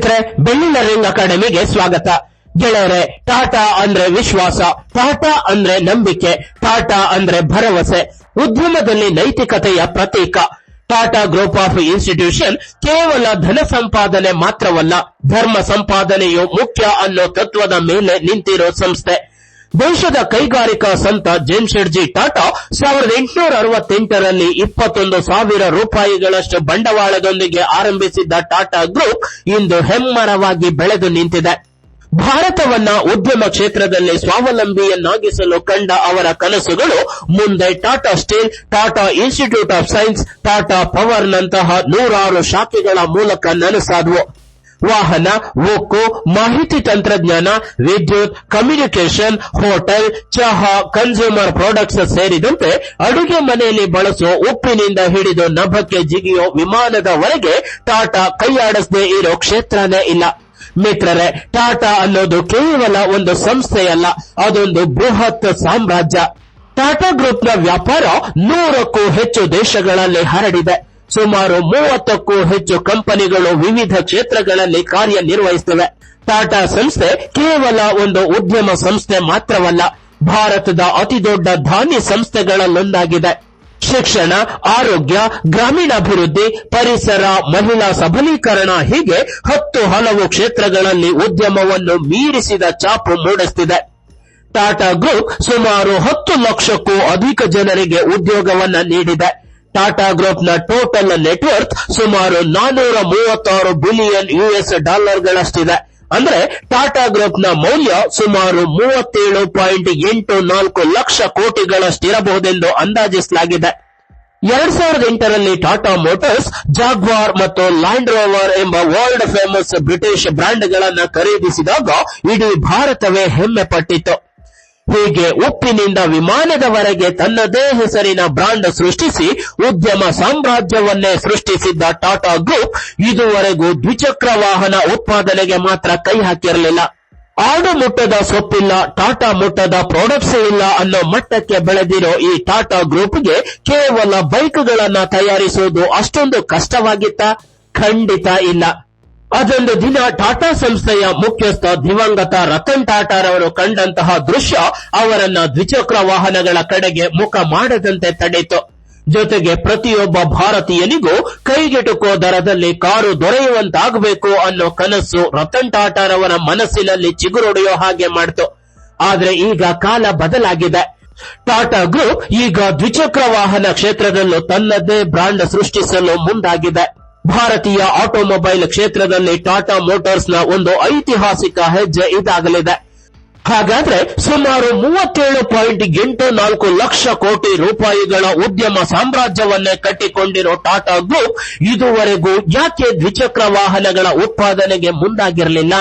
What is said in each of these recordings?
ಸ್ನೇಹಿತರೆ, ಬೆಳ್ಳಿನ ರಿಂಗ್ ಅಕಾಡೆಮಿಗೆ ಸ್ವಾಗತ. ಗೆಳೆಯರೆ, ಟಾಟಾ ಅಂದ್ರೆ ವಿಶ್ವಾಸ, ಟಾಟಾ ಅಂದ್ರೆ ನಂಬಿಕೆ, ಟಾಟಾ ಅಂದ್ರೆ ಭರವಸೆ, ಉದ್ಯಮದಲ್ಲಿ ನೈತಿಕತೆಯ ಪ್ರತೀಕ. ಟಾಟಾ ಗ್ರೂಪ್ ಆಫ್ ಇನ್ಸ್ಟಿಟ್ಯೂಷನ್ ಕೇವಲ ಧನ ಸಂಪಾದನೆ ಮಾತ್ರವಲ್ಲ, ಧರ್ಮ ಸಂಪಾದನೆಯು ಮುಖ್ಯ ಅನ್ನೋ ತತ್ವದ ಮೇಲೆ ನಿಂತಿರೋ ಸಂಸ್ಥೆ. ದೇಶದ ಕೈಗಾರಿಕಾ ಸಂತ ಜೆಮ್ಶೆಡ್ಜಿ ಟಾಟಾ ಸಾವಿರದ ಎಂಟುನೂರ ಅರವತ್ತೆಂಟರಲ್ಲಿ ಇಪ್ಪತ್ತೊಂದು ಸಾವಿರ ರೂಪಾಯಿಗಳಷ್ಟು ಬಂಡವಾಳದೊಂದಿಗೆ ಆರಂಭಿಸಿದ್ದ ಟಾಟಾ ಗ್ರೂಪ್ ಇಂದು ಹೆಮ್ಮರವಾಗಿ ಬೆಳೆದು ನಿಂತಿದೆ. ಭಾರತವನ್ನ ಉದ್ಯಮ ಕ್ಷೇತ್ರದಲ್ಲಿ ಸ್ವಾವಲಂಬಿಯನ್ನಾಗಿಸಲು ಕಂಡ ಅವರ ಕನಸುಗಳು ಮುಂದೆ Tata steel, Tata institute of science, Tata power ನಂತಹ ನೂರಾರು ಶಾಖೆಗಳ ಮೂಲಕ ನನಸಾದವು. ವಾಹನ ಒಕ್ಕು ಮಾಹಿತಿ ತಂತ್ರಜ್ಞಾನ, ವಿದ್ಯುತ್ ಕಮ್ಯುನಿಕೇಷನ್ ಹೋಟೆಲ್ ಚಹಾ ಕನ್ಸ್ಯೂಮರ್ ಪ್ರಾಡಕ್ಟ್ಸ್ ಸೇರಿದಂತೆ ಅಡುಗೆ ಮನೆಯಲ್ಲಿ ಬಳಸುವ ಉಪ್ಪಿನಿಂದ ಹಿಡಿದು ನಭಕ್ಕೆ ಜಿಗಿಯೋ ವಿಮಾನದವರೆಗೆ ಟಾಟಾ ಕೈಯಾಡಿಸದೇ ಇರೋ ಕ್ಷೇತ್ರನೇ ಇಲ್ಲ. ಮಿತ್ರರೇ, ಟಾಟಾ ಅನ್ನೋದು ಕೇವಲ ಒಂದು ಸಂಸ್ಥೆಯಲ್ಲ, ಅದೊಂದು ಬೃಹತ್ ಸಾಮ್ರಾಜ್ಯ. ಟಾಟಾ ಗ್ರೂಪ್ನ ವ್ಯಾಪಾರ ನೂರಕ್ಕೂ ಹೆಚ್ಚು ದೇಶಗಳಲ್ಲಿ ಹರಡಿದೆ. ಸುಮಾರು ಮೂವತ್ತಕ್ಕೂ ಹೆಚ್ಚು ಕಂಪನಿಗಳು ವಿವಿಧ ಕ್ಷೇತ್ರಗಳಲ್ಲಿ ಕಾರ್ಯನಿರ್ವಹಿಸುತ್ತವೆ. ಟಾಟಾ ಸಂಸ್ಥೆ ಕೇವಲ ಒಂದು ಉದ್ಯಮ ಸಂಸ್ಥೆ ಮಾತ್ರವಲ್ಲ, ಭಾರತದ ಅತಿದೊಡ್ಡ ಧಾನ್ಯ ಸಂಸ್ಥೆಗಳಲ್ಲೊಂದಾಗಿದೆ. ಶಿಕ್ಷಣ, ಆರೋಗ್ಯ, ಗ್ರಾಮೀಣಾಭಿವೃದ್ಧಿ, ಪರಿಸರ, ಮಹಿಳಾ ಸಬಲೀಕರಣ ಹೀಗೆ ಹತ್ತು ಹಲವು ಕ್ಷೇತ್ರಗಳಲ್ಲಿ ಉದ್ಯಮವನ್ನು ಮೀರಿಸಿದ ಚಾಪು ಮೂಡಿಸುತ್ತಿದೆ. ಟಾಟಾ ಗ್ರೂಪ್ ಸುಮಾರು ಹತ್ತು ಲಕ್ಷಕ್ಕೂ ಅಧಿಕ ಜನರಿಗೆ ಉದ್ಯೋಗವನ್ನು ನೀಡಿದೆ. ಟಾಟಾ ಗ್ರೂಪ್ನ ಟೋಟಲ್ ನೆಟ್ವರ್ಕ್ ಸುಮಾರು ನಾನೂರ ಮೂವತ್ತಾರು ಬಿಲಿಯನ್ ಯುಎಸ್ ಡಾಲರ್ ಗಳಷ್ಟಿದೆ ಅಂದ್ರೆ ಟಾಟಾ ಗ್ರೂಪ್ನ ಮೌಲ್ಯ ಸುಮಾರು ಮೂವತ್ತೇಳು ಪಾಯಿಂಟ್ ಎಂಟು ನಾಲ್ಕು ಲಕ್ಷ ಕೋಟಿಗಳಷ್ಟಿರಬಹುದೆಂದು ಅಂದಾಜಿಸಲಾಗಿದೆ. ಎರಡ್ ಸಾವಿರದ ಎಂಟರಲ್ಲಿ ಟಾಟಾ ಮೋಟರ್ಸ್ ಜಾಗ್ವಾರ್ ಮತ್ತು ಲ್ಯಾಂಡ್ ರೋವರ್ ಎಂಬ ವರ್ಲ್ಡ್ ಫೇಮಸ್ ಬ್ರಿಟಿಷ್ ಬ್ರ್ಯಾಂಡ್ಗಳನ್ನು ಖರೀದಿಸಿದಾಗ ಇಡೀ ಭಾರತವೇ ಹೆಮ್ಮೆ ಪಟ್ಟಿತ್ತು. ಹೀಗೆ ಉಪ್ಪಿನಿಂದ ವಿಮಾನದವರೆಗೆ ತನ್ನದೇ ಹೆಸರಿನ ಬ್ರಾಂಡ್ ಸೃಷ್ಟಿಸಿ ಉದ್ಯಮ ಸಾಮ್ರಾಜ್ಯವನ್ನೇ ಸೃಷ್ಟಿಸಿದ್ದ ಟಾಟಾ ಗ್ರೂಪ್ ಇದುವರೆಗೂ ದ್ವಿಚಕ್ರ ವಾಹನ ಉತ್ಪಾದನೆಗೆ ಮಾತ್ರ ಕೈ ಹಾಕಿರಲಿಲ್ಲ. ಆಡು ಮುಟ್ಟದ ಸೊಪ್ಪಿಲ್ಲ, ಟಾಟಾ ಮುಟ್ಟದ ಪ್ರಾಡಕ್ಟ್ಸ್ ಇಲ್ಲ ಅನ್ನೋ ಮಟ್ಟಕ್ಕೆ ಬೆಳೆದಿರೋ ಈ ಟಾಟಾ ಗ್ರೂಪ್ಗೆ ಕೇವಲ ಬೈಕ್ಗಳನ್ನ ತಯಾರಿಸುವುದು ಅಷ್ಟೊಂದು ಕಷ್ಟವಾಗಿತ್ತ? ಖಂಡಿತ ಇಲ್ಲ. ಅದೊಂದು ದಿನ ಟಾಟಾ ಸಂಸ್ಥೆಯ ಮುಖ್ಯಸ್ಥ ದಿವಂಗತ ರತನ್ ಟಾಟಾರವರು ಕಂಡಂತಹ ದೃಶ್ಯ ಅವರನ್ನ ದ್ವಿಚಕ್ರ ವಾಹನಗಳ ಕಡೆಗೆ ಮುಖ ಮಾಡದಂತೆ ತಡೆಯಿತು. ಜೊತೆಗೆ ಪ್ರತಿಯೊಬ್ಬ ಭಾರತೀಯನಿಗೂ ಕೈಗೆಟುಕೋ ದರದಲ್ಲಿ ಕಾರು ದೊರೆಯುವಂತಾಗಬೇಕು ಅನ್ನೋ ಕನಸು ರತನ್ ಟಾಟಾರವರ ಮನಸ್ಸಿನಲ್ಲಿ ಚಿಗುರೊಡೆಯೋ ಹಾಗೆ ಮಾಡಿತು. ಆದ್ರೆ ಈಗ ಕಾಲ ಬದಲಾಗಿದೆ. ಟಾಟಾ ಗ್ರೂಪ್ ಈಗ ದ್ವಿಚಕ್ರ ವಾಹನ ಕ್ಷೇತ್ರದಲ್ಲೂ ತನ್ನದೇ ಬ್ರಾಂಡ್ ಸೃಷ್ಟಿಸಲು ಮುಂದಾಗಿದೆ. ಭಾರತೀಯ ಆಟೋಮೊಬೈಲ್ ಕ್ಷೇತ್ರದಲ್ಲಿ ಟಾಟಾ ಮೋಟಾರ್ಸ್ನ ಒಂದು ಐತಿಹಾಸಿಕ ಹೆಜ್ಜೆ ಇದಾಗಲಿದೆ. ಹಾಗಾದ್ರೆ ಸುಮಾರು ಮೂವತ್ತೇಳು ಪಾಯಿಂಟ್ ಎಂಟು ನಾಲ್ಕು ಲಕ್ಷ ಕೋಟಿ ರೂಪಾಯಿಗಳ ಉದ್ಯಮ ಸಾಮ್ರಾಜ್ಯವನ್ನೇ ಕಟ್ಟಿಕೊಂಡಿರೋ ಟಾಟಾ ಗ್ರೂಪ್ ಇದುವರೆಗೂ ಯಾಕೆ ದ್ವಿಚಕ್ರ ವಾಹನಗಳ ಉತ್ಪಾದನೆಗೆ ಮುಂದಾಗಿರಲಿಲ್ಲ?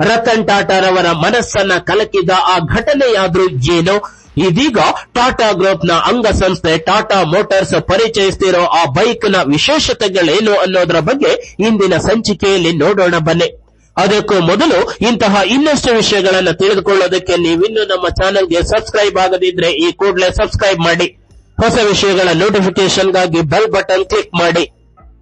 ರತನ್ ಟಾಟಾರವರ ಮನಸ್ಸನ್ನ ಕಲಕಿದ ಆ ಘಟನೆಯಾದ್ರೂ ಏನು? ಇದೀಗ ಟಾಟಾ ಗ್ರೂಪ್ ಗ್ರೂಪ್ನ ಅಂಗಸಂಸ್ಥೆ ಟಾಟಾ ಮೋಟಾರ್ಸ್ ಪರಿಚಯಿಸ್ತಿರೋ ಆ ಬೈಕ್ನ ವಿಶೇಷತೆಗಳೇನು ಅನ್ನೋದರ ಬಗ್ಗೆ ಇಂದಿನ ಸಂಚಿಕೆಯಲ್ಲಿ ನೋಡೋಣ ಬನ್ನಿ. ಅದಕ್ಕೂ ಮೊದಲು ಇಂತಹ ಇನ್ನಷ್ಟು ವಿಷಯಗಳನ್ನು ತಿಳಿದುಕೊಳ್ಳೋದಕ್ಕೆ ನೀವಿನ್ನು ನಮ್ಮ ಚಾನೆಲ್ಗೆ ಸಬ್ಸ್ಕ್ರೈಬ್ ಆಗದಿದ್ರೆ ಈ ಕೂಡಲೇ ಸಬ್ಸ್ಕ್ರೈಬ್ ಮಾಡಿ. ಹೊಸ ವಿಷಯಗಳ ನೋಟಿಫಿಕೇಶನ್ಗಾಗಿ ಬೆಲ್ ಬಟನ್ ಕ್ಲಿಕ್ ಮಾಡಿ.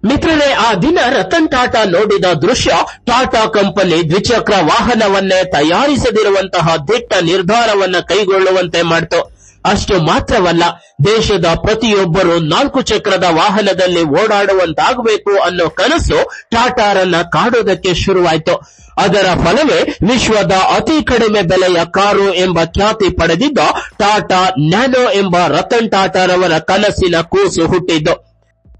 ಮಿತ್ರರೇ, ಆ ದಿನ ರತನ್ ಟಾಟಾ ನೋಡಿದ ದೃಶ್ಯ, ಟಾಟಾ ಕಂಪನಿ ದ್ವಿಚಕ್ರ ವಾಹನವನ್ನೇ ತಯಾರಿಸದಿರುವಂತಹ ದಿಟ್ಟ ನಿರ್ಧಾರವನ್ನ ಕೈಗೊಳ್ಳುವಂತೆ ಮಾಡಿತು. ಅಷ್ಟು ಮಾತ್ರವಲ್ಲ, ದೇಶದ ಪ್ರತಿಯೊಬ್ಬರು ನಾಲ್ಕು ಚಕ್ರದ ವಾಹನದಲ್ಲಿ ಓಡಾಡುವಂತಾಗಬೇಕು ಅನ್ನೋ ಕನಸು ಟಾಟಾರನ್ನ ಕಾಡೋದಕ್ಕೆ ಶುರುವಾಯಿತು. ಅದರ ಫಲವೇ ವಿಶ್ವದ ಅತಿ ಕಡಿಮೆ ಬೆಲೆಯ ಕಾರು ಎಂಬ ಖ್ಯಾತಿ ಪಡೆದಿದ್ದ ಟಾಟಾ ನ್ಯಾನೋ ಎಂಬ ರತನ್ ಟಾಟಾರವರ ಕನಸಿನ ಕೂಸು ಹುಟ್ಟಿದ್ದು.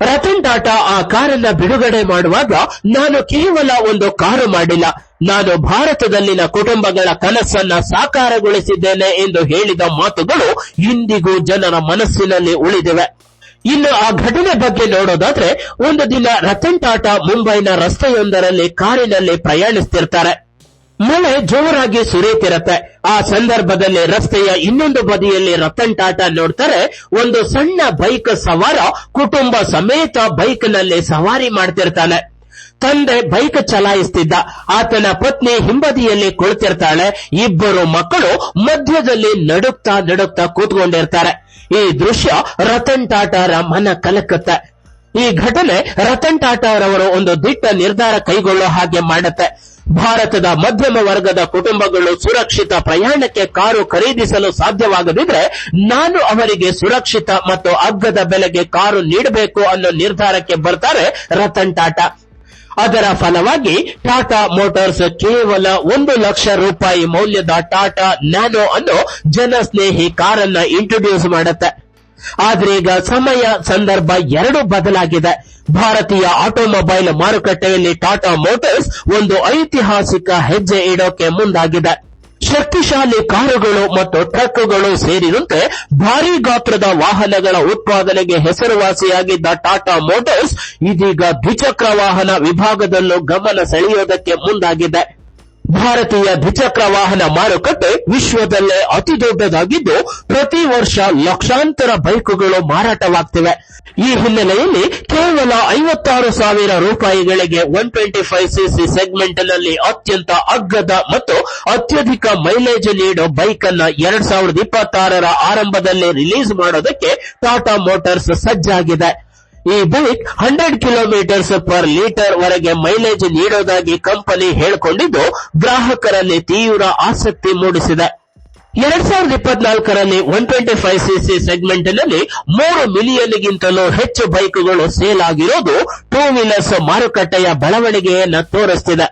ರತನ್ ಟಾಟಾ ಆ ಕಾರನ್ನ ಬಿಡುಗಡೆ ಮಾಡುವಾಗ ನಾನು ಕೇವಲ ಒಂದು ಕಾರು ಮಾಡಿಲ್ಲ. ನಾನು ಭಾರತದಲ್ಲಿನ ಕುಟುಂಬಗಳ ಕನಸನ್ನ ಸಾಕಾರಗೊಳಿಸಿದ್ದೇನೆ ಎಂದು ಹೇಳಿದ ಮಾತುಗಳು ಇಂದಿಗೂ ಜನರ ಮನಸ್ಸಿನಲ್ಲಿ ಉಳಿದಿವೆ. ಇನ್ನು ಆ ಘಟನೆ ಬಗ್ಗೆ ನೋಡೋದಾದ್ರೆ, ಒಂದು ದಿನ ರತನ್ ಟಾಟಾ ಮುಂಬೈನ ರಸ್ತೆಯೊಂದರಲ್ಲಿ ಕಾರಿನಲ್ಲಿ ಪ್ರಯಾಣಿಸ್ತಿರ್ತಾರೆ. ಮಳೆ ಜೋರಾಗಿ ಸುರಿಯುತ್ತಿರತ್ತೆ. ಆ ಸಂದರ್ಭದಲ್ಲಿ ರಸ್ತೆಯ ಇನ್ನೊಂದು ಬದಿಯಲ್ಲಿ ರತನ್ ಟಾಟಾ ನೋಡ್ತಾರೆ, ಒಂದು ಸಣ್ಣ ಬೈಕ್ ಸವಾರ ಕುಟುಂಬ ಸಮೇತ ಬೈಕ್ನಲ್ಲಿ ಸವಾರಿ ಮಾಡ್ತಿರ್ತಾನೆ. ತಂದೆ ಬೈಕ್ ಚಲಾಯಿಸ್ತಿದ್ದ, ಆತನ ಪತ್ನಿ ಹಿಂಬದಿಯಲ್ಲಿ ಕುಳಿತಿರ್ತಾಳೆ, ಇಬ್ಬರು ಮಕ್ಕಳು ಮಧ್ಯದಲ್ಲಿ ನಡುಕ್ತಾ ನಡುಕ್ತಾ ಕೂತ್ಕೊಂಡಿರ್ತಾರೆ. ಈ ದೃಶ್ಯ ರತನ್ ಟಾಟಾರ ಮನ ಕಲಕುತ್ತೆ. ಈ ಘಟನೆ ರತನ್ ಟಾಟಾರವರು ಒಂದು ದಿಟ್ಟ ನಿರ್ಧಾರ ಕೈಗೊಳ್ಳೋ ಹಾಗೆ ಮಾಡುತ್ತೆ. ಭಾರತದ ಮಧ್ಯಮ ವರ್ಗದ ಕುಟುಂಬಗಳು ಸುರಕ್ಷಿತ ಪ್ರಯಾಣಕ್ಕೆ ಕಾರು ಖರೀದಿಸಲು ಸಾಧ್ಯವಾಗದಿದ್ರೆ ನಾನು ಅವರಿಗೆ ಸುರಕ್ಷಿತ ಮತ್ತು ಅಗ್ಗದ ಬೆಲೆಗೆ ಕಾರು ನೀಡಬೇಕು ಅನ್ನೋ ನಿರ್ಧಾರಕ್ಕೆ ಬರ್ತಾರೆ ರತನ್ ಟಾಟಾ. ಅದರ ಫಲವಾಗಿ ಟಾಟಾ ಮೋಟಾರ್ಸ್ ಕೇವಲ ಒಂದು ಲಕ್ಷ ರೂಪಾಯಿ ಮೌಲ್ಯದ ಟಾಟಾ ನ್ಯಾನೋ ಅನ್ನೋ ಜನಸ್ನೇಹಿ ಕಾರನ್ನ ಇಂಟ್ರೊಡ್ಯೂಸ್ ಮಾಡುತ್ತೆ. ಆದ್ರೆ ಈಗ ಸಮಯ ಸಂದರ್ಭ ಎರಡು ಬದಲಾಗಿದೆ. ಭಾರತೀಯ ಆಟೋಮೊಬೈಲ್ ಮಾರುಕಟ್ಟೆಯಲ್ಲಿ ಟಾಟಾ ಮೋಟರ್ಸ್ ಒಂದು ಐತಿಹಾಸಿಕ ಹೆಜ್ಜೆ ಇಡೋಕೆ ಮುಂದಾಗಿದೆ. ಶಕ್ತಿಶಾಲಿ ಕಾರುಗಳು ಮತ್ತು ಟ್ರಕ್ಗಳು ಸೇರಿದಂತೆ ಭಾರೀ ಗಾತ್ರದ ವಾಹನಗಳ ಉತ್ಪಾದನೆಗೆ ಹೆಸರುವಾಸಿಯಾಗಿದ್ದ ಟಾಟಾ ಮೋಟರ್ಸ್ ಇದೀಗ ದ್ವಿಚಕ್ರ ವಾಹನ ವಿಭಾಗದಲ್ಲೂ ಗಮನ ಸೆಳೆಯೋದಕ್ಕೆ ಮುಂದಾಗಿದೆ. ಭಾರತೀಯ ದ್ವಿಚಕ್ರ ವಾಹನ ಮಾರುಕಟ್ಟೆ ವಿಶ್ವದಲ್ಲೇ ಅತಿ ದೊಡ್ಡದಾಗಿದ್ದು, ಪ್ರತಿ ವರ್ಷ ಲಕ್ಷಾಂತರ ಬೈಕುಗಳು ಮಾರಾಟವಾಗ್ತಿವೆ. ಈ ಹಿನ್ನೆಲೆಯಲ್ಲಿ ಕೇವಲ ಐವತ್ತಾರು ಸಾವಿರ ರೂಪಾಯಿಗಳಿಗೆ ಒನ್ ಟ್ವೆಂಟಿ ಫೈವ್ ಸಿಸಿ ಸೆಗ್ಮೆಂಟ್ನಲ್ಲಿ ಅತ್ಯಂತ ಅಗ್ಗದ ಮತ್ತು ಅತ್ಯಧಿಕ ಮೈಲೇಜ್ ನೀಡೋ ಬೈಕ್ ಅನ್ನ ಎರಡ್ ಸಾವಿರದ ಇಪ್ಪತ್ತಾರರ ಆರಂಭದಲ್ಲಿ ರಿಲೀಸ್ ಮಾಡೋದಕ್ಕೆ ಟಾಟಾ ಮೋಟಾರ್ಸ್ ಸಜ್ಜಾಗಿದೆ. ಈ bike hundred kilometres per litre ವರೆಗೆ ಮೈಲೇಜ್ ನೀಡೋದಾಗಿ ಕಂಪನಿ ಹೇಳಿಕೊಂಡಿದ್ದು, ಗ್ರಾಹಕರಲ್ಲಿ ತೀವ್ರ ಆಸಕ್ತಿ ಮೂಡಿಸಿದೆ. ಎರಡ್ ಸಾವಿರದ ಇಪ್ಪತ್ನಾಲ್ಕರಲ್ಲಿ ಒನ್ ಟ್ವೆಂಟಿ ಫೈವ್ ಸಿಸಿ ಸೆಗ್ಮೆಂಟ್ನಲ್ಲಿ ಮೂರು ಮಿಲಿಯನ್ ಗಿಂತಲೂ ಹೆಚ್ಚು ಬೈಕ್ಗಳು ಸೇಲ್ ಆಗಿರೋದು ಟೂ ವೀಲರ್ಸ್ ಮಾರುಕಟ್ಟೆಯ ಬೆಳವಣಿಗೆಯನ್ನ ತೋರಿಸ್ತಿದೆ.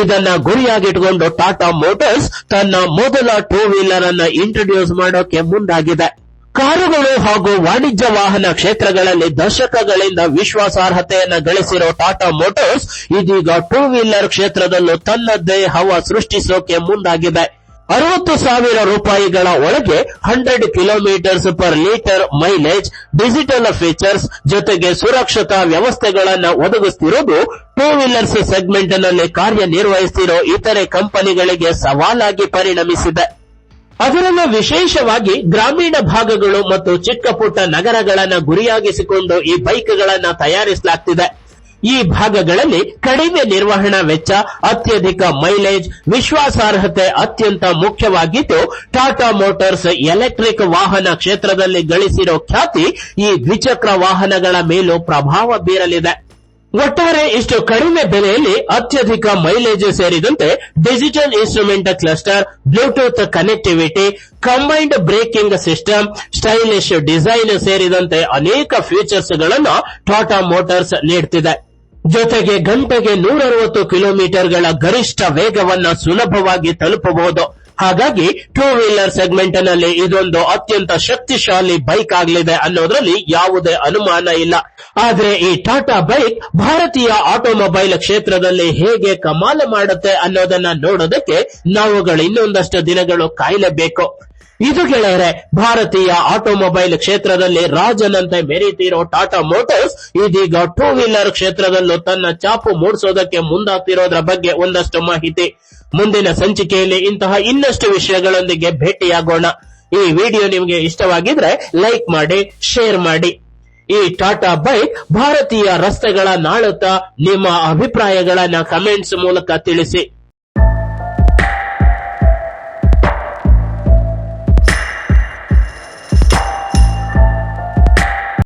ಇದನ್ನ ಗುರಿಯಾಗಿಟ್ಕೊಂಡು ಟಾಟಾ ಮೋಟರ್ಸ್ ತನ್ನ ಮೊದಲ ಟೂ ವೀಲರ್ ಅನ್ನ ಇಂಟ್ರೊಡ್ಯೂಸ್ ಮಾಡೋಕೆ ಮುಂದಾಗಿದೆ. ಕಾರುಗಳು ಹಾಗೂ ವಾಣಿಜ್ಯ ವಾಹನ ಕ್ಷೇತ್ರಗಳಲ್ಲಿ ದಶಕಗಳಿಂದ ವಿಶ್ವಾಸಾರ್ಹತೆಯನ್ನು ಗಳಿಸಿರೋ ಟಾಟಾ ಮೋಟರ್ಸ್ ಇದೀಗ ಟೂ ವೀಲರ್ ಕ್ಷೇತ್ರದಲ್ಲೂ ತನ್ನದೇ ಹವ ಸೃಷ್ಟಿಸೋಕೆ ಮುಂದಾಗಿದೆ. ಅರವತ್ತು ಸಾವಿರ ರೂಪಾಯಿಗಳ ಒಳಗೆ hundred kilometres per litre mileage, digital features ಜೊತೆಗೆ ಸುರಕ್ಷತಾ ವ್ಯವಸ್ಥೆಗಳನ್ನು ಒದಗಿಸ್ತಿರೋದು ಟೂ ವೀಲರ್ಸ್ ಸೆಗ್ಮೆಂಟ್ನಲ್ಲಿ ಇತರೆ ಕಂಪನಿಗಳಿಗೆ ಸವಾಲಾಗಿ ಪರಿಣಮಿಸಿದೆ. ಅದರಲ್ಲೂ ವಿಶೇಷವಾಗಿ ಗ್ರಾಮೀಣ ಭಾಗಗಳು ಮತ್ತು ಚಿಕ್ಕ ಪುಟ್ಟ ನಗರಗಳನ್ನ ಗುರಿಯಾಗಿಸಿಕೊಂಡು ಈ ಬೈಕ್ಗಳನ್ನ ತಯಾರಿಸಲಾಗ್ತಿದೆ. ಈ ಭಾಗಗಳಲ್ಲಿ ಕಡಿಮೆ ನಿರ್ವಹಣಾ ವೆಚ್ಚ, ಅತ್ಯಧಿಕ ಮೈಲೇಜ್, ವಿಶ್ವಾಸಾರ್ಹತೆ ಅತ್ಯಂತ ಮುಖ್ಯವಾಗಿದ್ದು, ಟಾಟಾ ಮೋಟಾರ್ಸ್ ಎಲೆಕ್ಟ್ರಿಕ್ ವಾಹನ ಕ್ಷೇತ್ರದಲ್ಲಿ ಗಳಿಸಿರೋ ಖ್ಯಾತಿ ಈ ದ್ವಿಚಕ್ರ ವಾಹನಗಳ ಮೇಲೂ ಪ್ರಭಾವ ಬೀರಲಿದೆ. ಒಟ್ಟಾರೆ ಇಷ್ಟು ಕಡಿಮೆ ಬೆಲೆಯಲ್ಲಿ ಅತ್ಯಧಿಕ ಮೈಲೇಜ್ ಸೇರಿದಂತೆ digital instrument cluster Bluetooth connectivity combined braking system stylish design ಸೇರಿದಂತೆ ಅನೇಕ ಫೀಚರ್ಸ್ಗಳನ್ನು ಟಾಟಾ ಮೋಟಾರ್ಸ್ ನೀಡುತ್ತಿದೆ ಜೊತೆಗೆ ಗಂಟೆಗೆ ನೂರವತ್ತು ಕಿಲೋಮೀಟರ್ಗಳ ಗರಿಷ್ಠ ವೇಗವನ್ನು ಸುಲಭವಾಗಿ ತಲುಪಬಹುದು. ಹಾಗಾಗಿ ಟೂ ವೀಲರ್ ಸೆಗ್ಮೆಂಟ್ನಲ್ಲಿ ಇದೊಂದು ಅತ್ಯಂತ ಶಕ್ತಿಶಾಲಿ ಬೈಕ್ ಆಗಲಿದೆ ಅನ್ನೋದ್ರಲ್ಲಿ ಯಾವುದೇ ಅನುಮಾನ ಇಲ್ಲ. ಆದ್ರೆ ಈ ಟಾಟಾ ಬೈಕ್ ಭಾರತೀಯ ಆಟೋಮೊಬೈಲ್ ಕ್ಷೇತ್ರದಲ್ಲಿ ಹೇಗೆ ಕಮಾಲು ಮಾಡುತ್ತೆ ಅನ್ನೋದನ್ನ ನೋಡೋದಕ್ಕೆ ನಾವುಗಳು ಇನ್ನೊಂದಷ್ಟು ದಿನಗಳು ಕಾಯಲೇಬೇಕು. ಇದು ಗೆಳೆಯರೆ ಭಾರತೀಯ ಆಟೋಮೊಬೈಲ್ ಕ್ಷೇತ್ರದಲ್ಲಿ ರಾಜನಂತೆ ಮೆರೀತಿರೋ ಟಾಟಾ ಮೋಟರ್ಸ್, ಇದೀಗ ಟೂ ವೀಲರ್ ಕ್ಷೇತ್ರದಲ್ಲೂ ತನ್ನ ಚಾಪು ಮೂಡಿಸೋದಕ್ಕೆ ಮುಂದಾಗ್ತಿರೋದ್ರ ಬಗ್ಗೆ ಒಂದಷ್ಟು ಮಾಹಿತಿ. ಮುಂದಿನ ಸಂಚಿಕೆಯಲ್ಲಿ ಇಂತಹ ಇನ್ನಷ್ಟು ವಿಷಯಗಳೊಂದಿಗೆ ಭೇಟಿಯಾಗೋಣ. ಈ ವಿಡಿಯೋ ನಿಮಗೆ ಇಷ್ಟವಾಗಿದ್ರೆ ಲೈಕ್ ಮಾಡಿ, ಶೇರ್ ಮಾಡಿ. ಈ ಟಾಟಾ ಬೈಕ್ ಭಾರತೀಯ ರಸ್ತೆಗಳ ನಾಳುತ್ತ ನಿಮ್ಮ ಅಭಿಪ್ರಾಯಗಳನ್ನ ಕಮೆಂಟ್ಸ್ ಮೂಲಕ ತಿಳಿಸಿ.